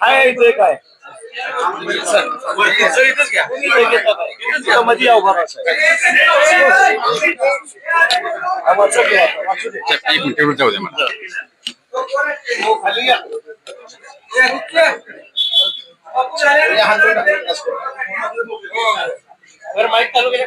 हाय इथे काय मध्ये या उभा दे. एक मिनिट एवढं जाऊ द्या मला बरं, माईक चालू केलं.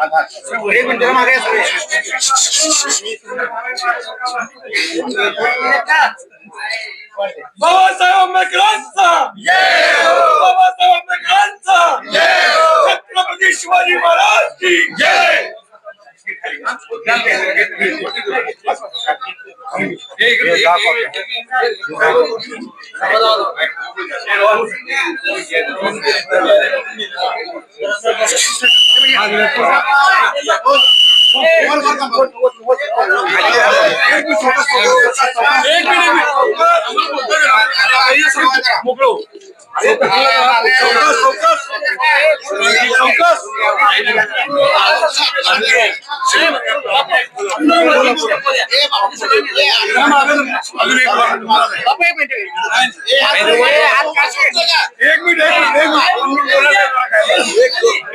एक मिनिट मागे या सगळे. बाबासाहेब आंबेडकरांचा. बाबासाहेब आंबेडकरांचा. छत्रपती शिवाजी महाराज की जय एक मिनिट मोकळो अजून एक मिनिट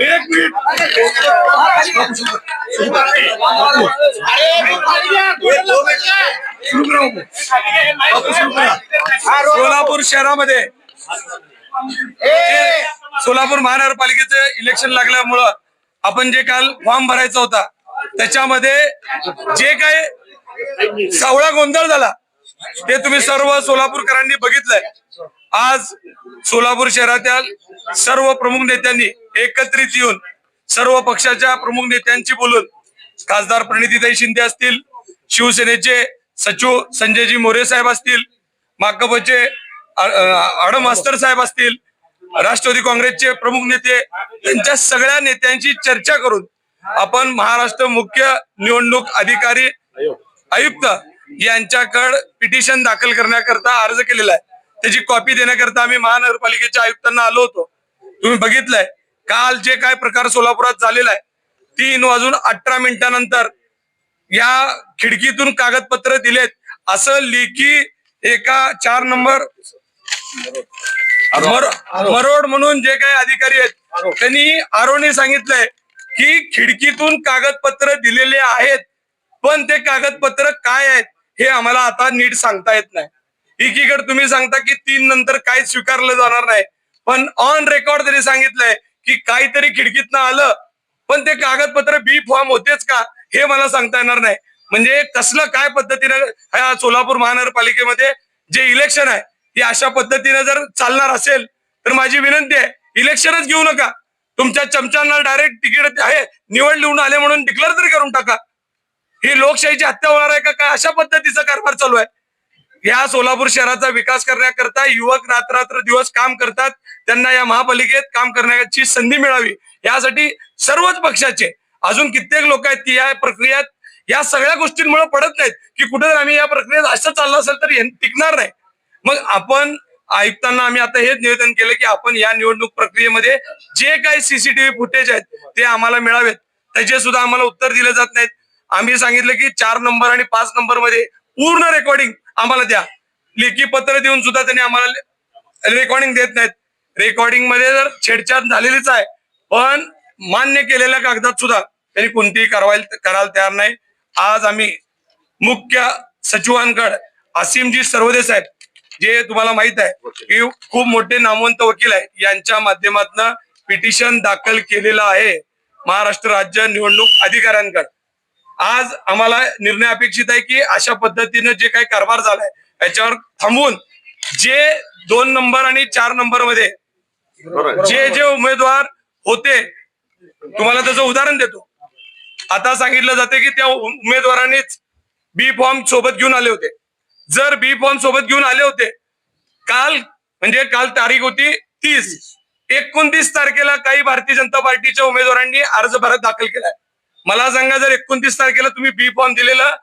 एक मिनिट सोलापूर शहरामध्ये सोलापूर महानगरपालिकेचं इलेक्शन लागल्यामुळं आपण जे काल फॉर्म भरायचा होता त्याच्यामध्ये जे काही सावळा गोंधळ झाला ते तुम्ही सर्व सोलापूरकरांनी बघितलंय. आज सोलापूर शहरातील सर्व प्रमुख नेत्यांनी एकत्रित येऊन सर्व पक्षाच्या प्रमुख नेत्यांची बोलून खासदार प्रणितीताई शिंदे असतील शिवसेनेचे सचिव संजयजी मोरे साहेब असतील माकपचे आडम अस्तर साहेब असतील राष्ट्रवादी काँग्रेसचे प्रमुख नेते त्यांच्या सगळ्या नेत्यांची चर्चा करून आपण महाराष्ट्र मुख्य निवडणूक अधिकारी आयुक्त यांच्याकडे पिटिशन दाखल करण्याकरता अर्ज केलेला आहे. त्याची कॉपी देण्याकरता आम्ही महानगरपालिकेच्या आयुक्तांना आलो होतो. तुम्ही बघितलंय काल जे काय प्रकार सोलापुरात झालेला आहे तीन वाजून अठरा मिनिटानंतर या खिडकीतून कागदपत्र दिलेत. असं लेखी एका चार नंबर मर- मरोड म्हणून जे काही अधिकारी आहेत त्यांनी आरोने सांगितलंय की खिडकीतून कागदपत्र दिलेले आहेत. पण ते कागदपत्र काय आहेत हे आम्हाला आता नीट सांगता येत नाही. एकीकडे तुम्ही सांगता की तीन नंतर काय स्वीकारलं जाणार नाही. पण ऑन रेकॉर्ड तरी सांगितलंय की काहीतरी खिडकीतनं आलं पण ते कागदपत्र बी फॉर्म होतेच का हे मला सांगता येणार नाही. म्हणजे कसलं काय पद्धतीनं ह्या सोलापूर महानगरपालिकेमध्ये जे इलेक्शन आहे ते अशा पद्धतीने जर चालणार असेल तर माझी विनंती आहे इलेक्शनच घेऊ नका. तुमच्या चमच्यांना डायरेक्ट तिकीट आहे निवड लिहून आले म्हणून डिक्लेअर तरी करून टाका. ही लोकशाहीची हत्या होणार आहे का काय? अशा पद्धतीचा कारभार चालू आहे. या सोलापूर शहराचा विकास करण्याकरता युवक रात्र दिवस काम करतात. त्यांना या महापालिकेत काम करण्याची संधी मिळावी. यासाठी सर्वच पक्षाचे अजून कित्येक लोक आहेत की या प्रक्रियेत या सगळ्या गोष्टींमुळे पडत नाहीत की कुठे आम्ही या प्रक्रियेत असं चाललं असेल तर टिकणार नाही. मग आपण आयुक्तांना आम्ही आता हेच निवेदन केलं की आपण या निवडणूक प्रक्रियेमध्ये जे काही सीसीटीव्ही फुटेज आहेत ते आम्हाला मिळावेत. त्याचे सुद्धा आम्हाला उत्तर दिले जात नाहीत. आम्ही सांगितलं की चार नंबर आणि पाच नंबरमध्ये पूर्ण रेकॉर्डिंग आम्हाला द्या. लेखी पत्र देऊन सुद्धा त्यांनी आम्हाला रेकॉर्डिंग देत नाहीत. रेकॉर्डिंगमध्ये जर छेडछाड झालेलीच आहे पण मान्य केलेल्या कागदात सुद्धा त्यांनी कोणतीही कारवाई करायला तयार नाही. आज आम्ही मुख्य सचिवांकडे असीमजी सर्वदे साहेब जे तुम्हाला माहीत आहे की खूप मोठे नामवंत वकील आहे यांच्या माध्यमातून पिटिशन दाखल केलेलं आहे महाराष्ट्र राज्य निवडणूक अधिकाऱ्यांकडे. आज आम्हाला निर्णय अपेक्षित आहे की अशा पद्धतीनं जे काही कारभार झालाय याच्यावर थांबून जे दोन नंबर आणि चार नंबरमध्ये जे जे उमेदवार होते तुम्हाला त्याचं उदाहरण देतो. आता सांगितलं जाते की त्या उमेदवारांनीच बी फॉर्म सोबत घेऊन आले होते. जर बी फॉर्म सोबत घेऊन आले होते काल म्हणजे काल तारीख होती तीस. एकोणतीस तारखेला काही भारतीय जनता पार्टीच्या उमेदवारांनी अर्ज भरत दाखल केलाय. मला सांगा जर एकोणतीस तारखेला तुम्ही बी फॉर्म दिलेलं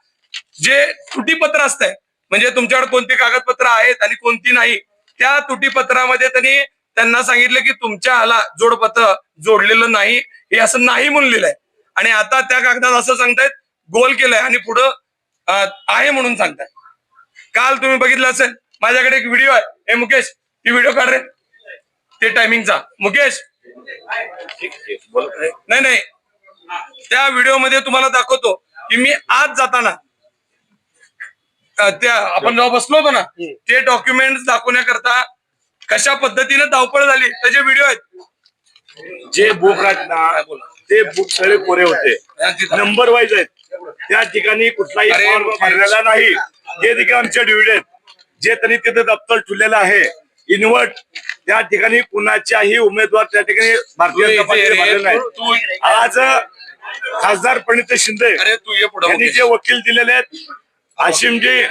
जे तुटीपत्र असतंय म्हणजे तुमच्याकडे कोणती कागदपत्र आहेत आणि कोणती नाही त्या तुटीपत्रामध्ये त्यांनी त्यांना सांगितलं की तुमच्या हाला जोडपत्र जोडलेलं नाही हे असं नाही म्हणून लिहिलंय. आणि आता त्या कागदात असं सांगतायत गोल केलंय आणि पुढं आहे म्हणून सांगताय काल तुम्ही बघितलं असेल माझ्याकडे एक व्हिडिओ आहे. हे मुकेश ती व्हिडिओ काढ रे. ते टायमिंगचा मुकेश. नाही नाही. त्या व्हिडिओमध्ये तुम्हाला दाखवतो की मी आज जाताना त्या आपण जेव्हा बसलो होतो ना ते डॉक्युमेंट दाखवण्याकरता कशा पद्धतीने धावपळ झाली त्याचे व्हिडिओ आहेत. जे बुक आहेत ना ते बुक सगळे कोरे होते. नंबर वाईज आहेत. त्या ठिकाणी कुठलाही फॉर्म भरलेला नाही. हे देखील आमचे डिव्हिड आहेत. जे त्यांनी तिथे दप्तर ठेवलेलं आहे. इन्व्हर्ट त्या ठिकाणी कुणाच्याही उमेदवार त्या ठिकाणी भारतीय जनता पार्टीने भरलेला आहे तू आज खासदार प्रणित शिंदे अरे तू ये पुढे यांनी जे वकील दिलेले आहेत आशिमजी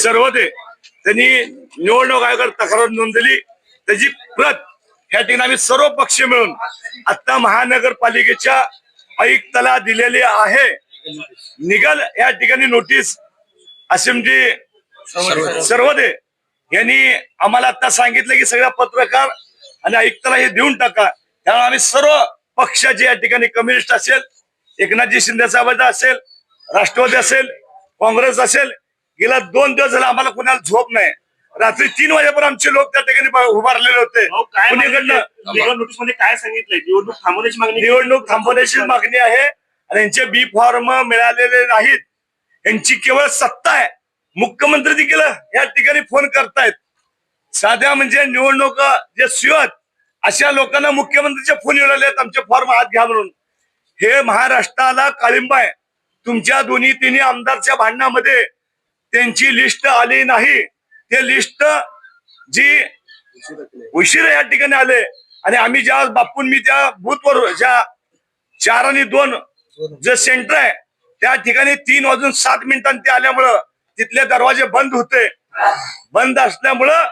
सर्वदे. त्यांनी निवडणूक आयोगावर तक्रार नोंदवली त्याची प्रत या ठिकाणी आम्ही सर्व पक्ष मिळून आता महानगरपालिकेच्या आयुक्ताला दिलेली आहे. निघाल या ठिकाणी नोटीस आशिमजी सर्वदे. यांनी आम्हाला आता सांगितलं की सगळ्या पत्रकार आणि आयुक्ताला हे देऊन टाका. त्यामुळे आम्ही सर्व पक्षाचे या ठिकाणी कम्युनिस्ट असेल एकनाथजी शिंदे साहेबांचा असेल राष्ट्रवादी असेल काँग्रेस असेल गेल्या दोन दिवस झाला आम्हाला कुणाला झोप नाही. रात्री तीन वाजेपर्यंत आमचे लोक त्या ठिकाणी उभारलेले होते. लिगल नोटीसमध्ये काय सांगितलंय? निवडणूक थांबवण्याची मागणी निवडणूक थांबवण्याची मागणी आहे आणि यांचे बी फॉर्म मिळालेले नाहीत. यांची केवळ सत्ता आहे. मुख्यमंत्री देखील या ठिकाणी फोन करतायत. साध्या म्हणजे निवडणूक जे सुयत अशा लोकांना मुख्यमंत्रीचे फोन येऊ लागलेत आमचे फॉर्म हात घ्या म्हणून. हे महाराष्ट्राला काळिंबा आहे. तुमच्या दोन्ही तिन्ही आमदारच्या भांडणामध्ये त्यांची लिस्ट आली नाही. ते लिस्ट जी उशीर या ठिकाणी आले आणि आम्ही ज्या बापून मी त्या बूथवर ज्या चार आणि दोन जे सेंटर आहे त्या ठिकाणी तीन वाजून सात मिनिटांनी ते आल्यामुळं तिथले दरवाजे बंद होते. बंद असल्यामुळं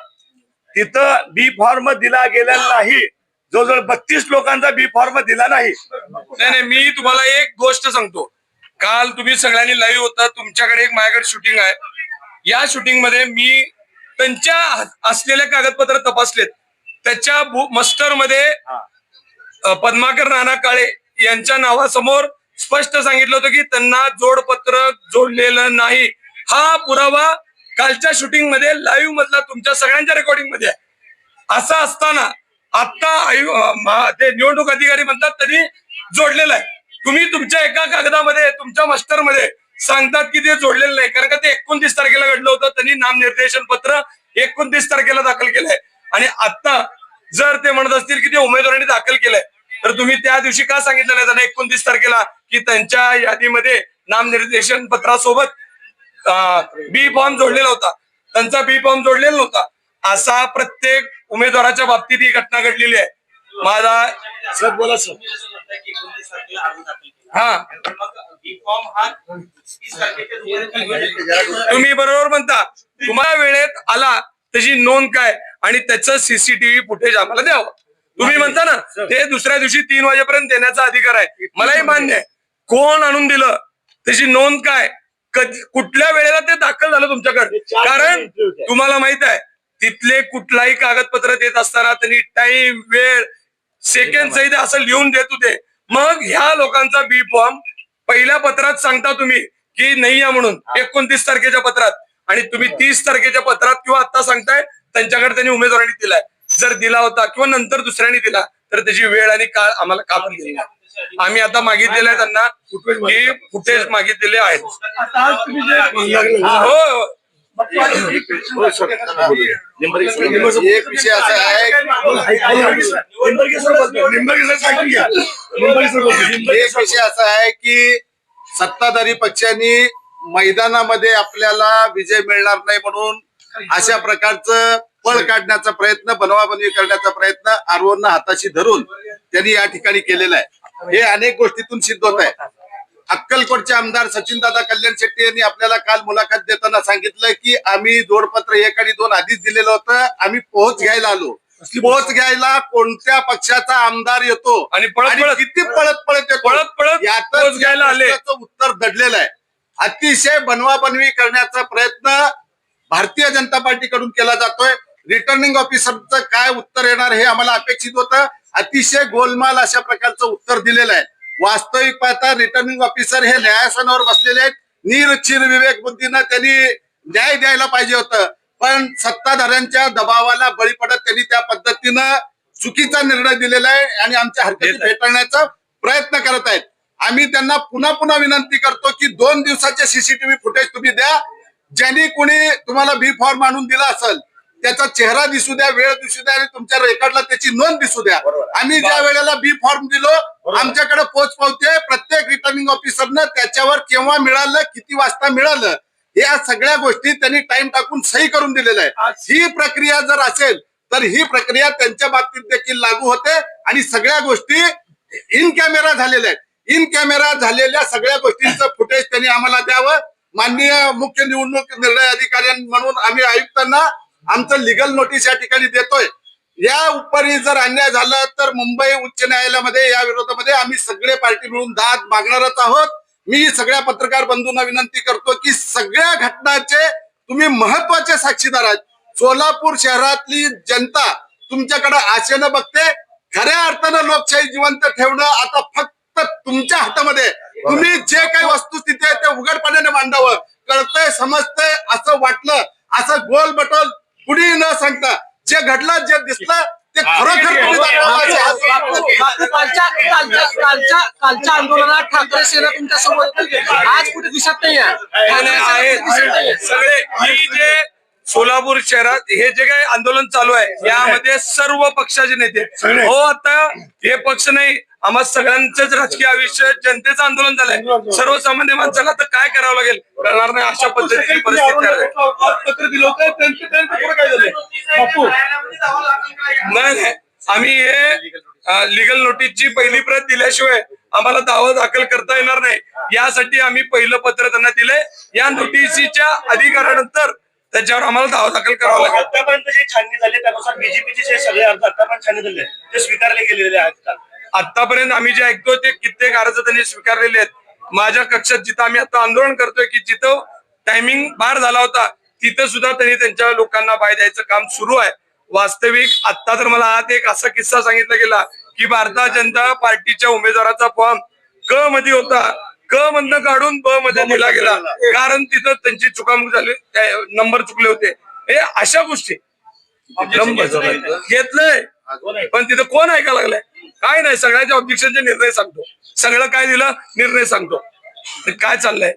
तिथं बी फॉर्म दिला गेलेला नाही. जवळजवळ बत्तीस लोकांचा बी फॉर्म दिला नाही. नाही नाही मी तुम्हाला एक गोष्ट सांगतो. काल तुम्ही सगळ्यांनी लाईव्ह होता तुमच्याकडे एक माझ्याकडे शूटिंग आहे. या शूटिंगमध्ये मी त्यांच्या हात- असलेले कागदपत्र तपासलेत. त्याच्या मस्टरमध्ये पद्माकर नाना काळे यांच्या नावासमोर स्पष्ट सांगितलं होतं की त्यांना जोडपत्र जोडलेलं नाही. हा पुरावा कालच्या शूटिंगमध्ये लाईव्ह मधला तुमच्या सगळ्यांच्या रेकॉर्डिंगमध्ये आहे. असं असताना आता ते निवडणूक अधिकारी म्हणतात त्यांनी जोडलेलं आहे. तुम्ही तुमच्या एका कागदामध्ये तुमच्या मास्टरमध्ये सांगतात की ते जोडलेलं नाही. कारण का ते एकोणतीस तारखेला घडलं होतं. त्यांनी नामनिर्देशन पत्र एकोणतीस तारखेला दाखल केलंय. आणि आता जर ते म्हणत असतील की ते उमेदवारांनी दाखल केलंय तर तुम्ही त्या दिवशी का सांगितलं नाही त्यांना एकोणतीस तारखेला की त्यांच्या यादीमध्ये नामनिर्देशन पत्रासोबत बी फॉर्म जोडलेला होता. त्यांचा बी फॉर्म जोडलेला नव्हता. असा प्रत्येक उमेदवाराच्या बाबतीत ही घटना घडलेली आहे. माझा सर बोला सर. हा. तुम्ही बरोबर म्हणता. तुम्हाला वेळेत आला त्याची नोंद काय? आणि त्याचं सीसीटीव्ही फुटेज आम्हाला द्यावं. तुम्ही म्हणता ना ते दुसऱ्या दिवशी तीन वाजेपर्यंत देण्याचा अधिकार आहे. मलाही मान्य आहे. कोण आणून दिलं? त्याची नोंद काय? कधी कुठल्या वेळेला ते दाखल झालं तुमच्याकडे? कारण तुम्हाला माहीत आहे तिथले कुठलाही कागदपत्र देत असताना त्यांनी टाइम वेळ सेकंड सहित असं लिहून देत होते. मग ह्या लोकांचा बी फॉर्म पहिल्या पत्रात सांगता तुम्ही की नाही आहे म्हणून. एकोणतीस तारखेच्या पत्रात. आणि तुम्ही तीस तारखेच्या पत्रात किंवा आता सांगताय त्यांच्याकडे त्यांनी उमेदवारांनी दिलाय. जर दिला होता किंवा नंतर दुसऱ्याने दिला तर त्याची वेळ आणि काळ आम्हाला का पण दिली? आम्ही आता मागितलेलं आहे त्यांना की फुटेज मागितलेले आहेत. हो हो. एक विषय असा आहे एक विषय असा आहे की सत्ताधारी पक्षांनी मैदानामध्ये आपल्याला विजय मिळणार नाही म्हणून अशा प्रकारचं पळ काढण्याचा प्रयत्न बनवाबनवी करण्याचा प्रयत्न आरवरनं हाताशी धरून त्यांनी या ठिकाणी केलेला आहे हे अनेक गोष्टीतून सिद्ध होत आहे अक्कलकोटचे आमदार सचिनदादा कल्याण शेट्टी यांनी आपल्याला काल मुलाखत देताना सांगितलं की आम्ही जोडपत्र एक आणि दोन आधीच दिलेलं होतं. आम्ही पोहोच घ्यायला आलो. पोहोच घ्यायला कोणत्या पक्षाचा आमदार येतो? आणि किती पळत पळत येतो? पळत पळत पोहोच घ्यायला आले. उत्तर दडलेलं आहे. अतिशय बनवाबनवी करण्याचा प्रयत्न भारतीय जनता पार्टीकडून केला जातोय. रिटर्निंग ऑफिसरचं काय उत्तर येणार हे आम्हाला अपेक्षित होतं. अतिशय गोलमाल अशा प्रकारचं उत्तर दिलेलं आहे. वास्तविक पाहता रिटर्निंग ऑफिसर हे न्यायासनावर बसलेले आहेत. निरचिर विवेक बुद्धीनं त्यांनी न्याय द्यायला पाहिजे होतं. पण सत्ताधाऱ्यांच्या दबावाला बळी पडत त्यांनी त्या पद्धतीनं चुकीचा निर्णय दिलेला आहे आणि आमच्या हरकती. फेटाळण्याचा प्रयत्न करत आहेत. आम्ही त्यांना पुन्हा पुन्हा विनंती करतो की दोन दिवसाचे सीसीटीव्ही फुटेज तुम्ही द्या. ज्यांनी कोणी तुम्हाला बी फॉर्म आणून दिला असेल त्याचा चेहरा दिसू द्या वेळ दिसू द्या आणि तुमच्या रेकॉर्डला त्याची नोंद दिसू द्या. आम्ही ज्या वेळेला बी फॉर्म दिलो आमच्याकडे पोच पावते प्रत्येक रिटर्निंग ऑफिसरनं त्याच्यावर केव्हा मिळालं किती वाजता मिळालं या सगळ्या गोष्टी त्यांनी टाइम टाकून सही करून दिलेलं आहे ही प्रक्रिया जर असेल तर ही प्रक्रिया त्यांच्या बाबतीत देखील लागू होते आणि सगळ्या गोष्टी इन कॅमेरा झालेल्या आहेत. इन कॅमेरा झालेल्या सगळ्या गोष्टींचं फुटेज त्यांनी आम्हाला द्यावं. माननीय मुख्य निवडणूक निर्णय अधिकारी म्हणून आम्ही आयुक्तांना आमचं लिगल नोटीस या ठिकाणी देतोय. या उपरी जर अन्याय झाला तर मुंबई उच्च न्यायालयामध्ये या विरोधामध्ये आम्ही सगळे पार्टी मिळून दाद मागणारच आहोत. मी सगळ्या पत्रकार बंधूंना विनंती करतो की सगळ्या घटनाचे तुम्ही महत्त्वाचे साक्षीदार आहात. सोलापूर शहरातली जनता तुमच्याकडे आशेनं बघते. खऱ्या अर्थानं लोकशाही जिवंत ठेवणं आता फक्त तुमच्या हातामध्ये. तुम्ही जे काही वस्तुस्थिती आहे ते उघडपणाने मांडावं. कळतंय समजतंय असं वाटलं असं गोल बटोल कुणी न सांगता जे घडलं जे दिसलं ते खरोखर कालच्या कालच्या कालच्या आंदोलनात ठाकरे सेना तुमच्यासोबत. आज कुठे दिसत नाही सगळे ही जे सोलापूर शहरात हे जे काही आंदोलन चालू आहे यामध्ये सर्व पक्षाचे नेते. हो आता हे पक्ष नाही आम्हा सगळ्यांचंच राजकीय आयुष्य जनतेचं आंदोलन झालंय. सर्वसामान्य माणसाला तर काय करावं लागेल? करणार नाही अशा पद्धतीची परिस्थिती दिलं नाही. आम्ही हे लिगल नोटीसची पहिली प्रत दिल्याशिवाय आम्हाला दावा दाखल करता येणार नाही. यासाठी आम्ही पहिलं पत्र त्यांना दिलंय. या नोटीसीच्या अधिकारानंतर त्याच्यावर आम्हाला दावा दाखल करावा लागेल. आतापर्यंत जे छाननी झाले त्यानुसार बीजेपीचे जे सगळे अर्ज आतापर्यंत छाननी झाले ते स्वीकारले गेलेले आहेत. आतापर्यंत आम्ही जे ऐकतो ते कित्येक अर्ज त्यांनी स्वीकारलेले आहेत. माझ्या कक्षात जिथं आम्ही आता आंदोलन करतोय की जिथं टायमिंग बार झाला होता तिथं सुद्धा त्यांनी त्यांच्या लोकांना बाय द्यायचं काम सुरू आहे. वास्तविक आता तर मला आत एक असा किस्सा सांगितला गेला की भारतीय जनता पार्टीच्या उमेदवाराचा फॉर्म क मध्ये होता. क मधनं काढून ब मध्ये दिला गेला. कारण तिथं त्यांची चुकामुक झाली नंबर चुकले होते. हे अशा गोष्टी. नंबर घेतलंय. पण तिथं कोण ऐकायला लागलाय? काय नाही सगळ्याच्या ऑब्जेक्शनचे निर्णय सांगतो. सगळं काय दिलं निर्णय सांगतो. काय चाललंय?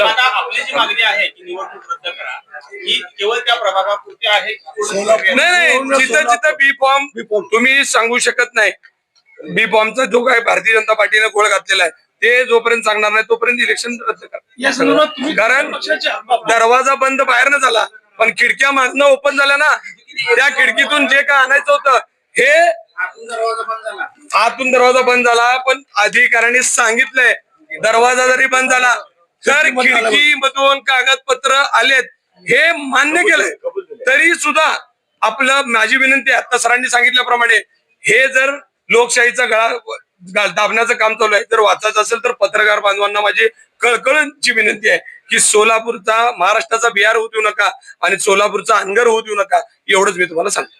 आपली जी मागणी आहे की निवडणूक रद्द करा ही केवळ त्या प्रभागापुरती आहे की पूर्ण नाही नाही जिथं जिथं बी फॉर्म तुम्ही सांगू शकत नाही बी फॉर्मचा जो काय भारतीय जनता पार्टीने गोळ घातलेला आहे ते जोपर्यंत सांगणार नाही तोपर्यंत इलेक्शन रद्द या संदर्भात तुम्ही करा कारण दरवाजा बंद बाहेर न झाला पण खिडक्या मागणं ओपन झाल्या ना त्या खिडकीतून जे काय आणायचं होतं हे आतून दरवाजा बंद झाला. पण अधिकाऱ्यांनी सांगितलंय दरवाजा जरी बंद झाला तर खिडकी मधून कागदपत्र आलेत. हे मान्य केलंय. तरी सुद्धा आपलं माझी विनंती आहे आता सरांनी सांगितल्याप्रमाणे हे जर लोकशाहीचा गळा दाबण्याचं काम चालू आहे जर वाचायचं असेल तर पत्रकार बांधवांना माझी कळकळची विनंती आहे की सोलापूरचा महाराष्ट्राचा बिहार होऊ देऊ नका आणि सोलापूरचा अनगर होऊ देऊ नका एवढंच मी तुम्हाला सांगतो.